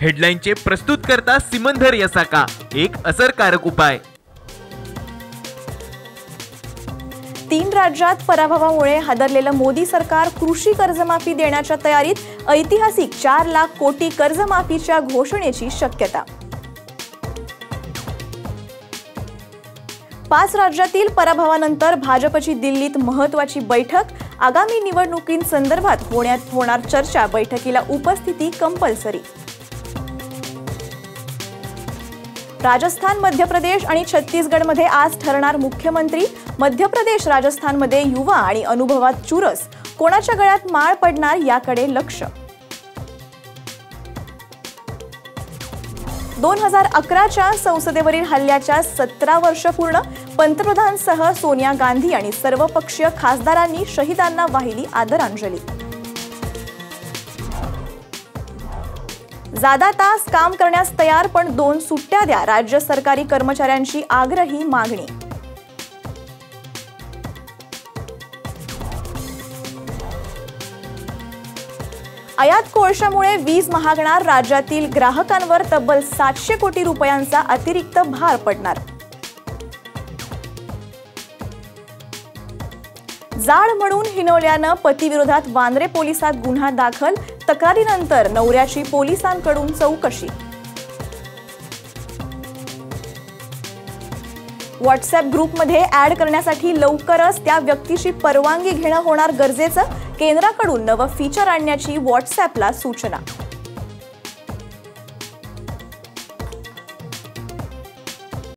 हेडलाईनचे प्रस्तुत करता सिमंधर यसाका. एक असरकारक उपाय. तीन राज्यात पराभवामुळे हादरलेलं मोदी सरकार कृषी कर्जमाफी देण्याच्या तयारीत ऐतिहासिक चार लाख कोटी कर्जमाफीच्या घोषणेची शक्यता. पाच राज्यातील पराभवानंतर भाजपची दिल्लीत महत्वाची बैठक. आगामी निवडणुकींसंदर्भात होण्यात होणार चर्चा. बैठकीला उपस्थिती कंपल्सरी राजस्थान मध्य प्रदेश आणि छत्तीसगडमध्ये आज ठरणार मुख्यमंत्री. मध्य प्रदेश राजस्थानमध्ये युवा आणि अनुभवात चुरस. कोणाच्या गळ्यात माळ पडणार याकडे लक्ष? दोन हजार अकराच्या संसदेवरील हल्ल्याच्या सतरा वर्ष पूर्ण पंतप्रधानसह सोनिया गांधी आणि सर्वपक्षीय खासदारांनी शहीदांना वाहिली आदरांजली. जादा तास काम करण्यास तयार पण दोन सुट्ट्या द्या राज्य सरकारी कर्मचाऱ्यांची आग्रही मागणी. आयात कोळशामुळे वीज महागणार राज्यातील ग्राहकांवर तब्बल सातशे कोटी रुपयांचा अतिरिक्त भार पडणार. जाळ म्हणून हिनवल्यानं पतीविरोधात वांद्रे पोलिसात गुन्हा दाखल तक्रारीनंतर नवऱ्याची पोलिसांकडून चौकशी. व्हॉट्सअप ग्रुपमध्ये ऍड करण्यासाठी लवकरच त्या व्यक्तीची परवानगी घेणं होणार गरजेचं केंद्राकडून नवं फीचर आणण्याची व्हॉट्सअपला सूचना.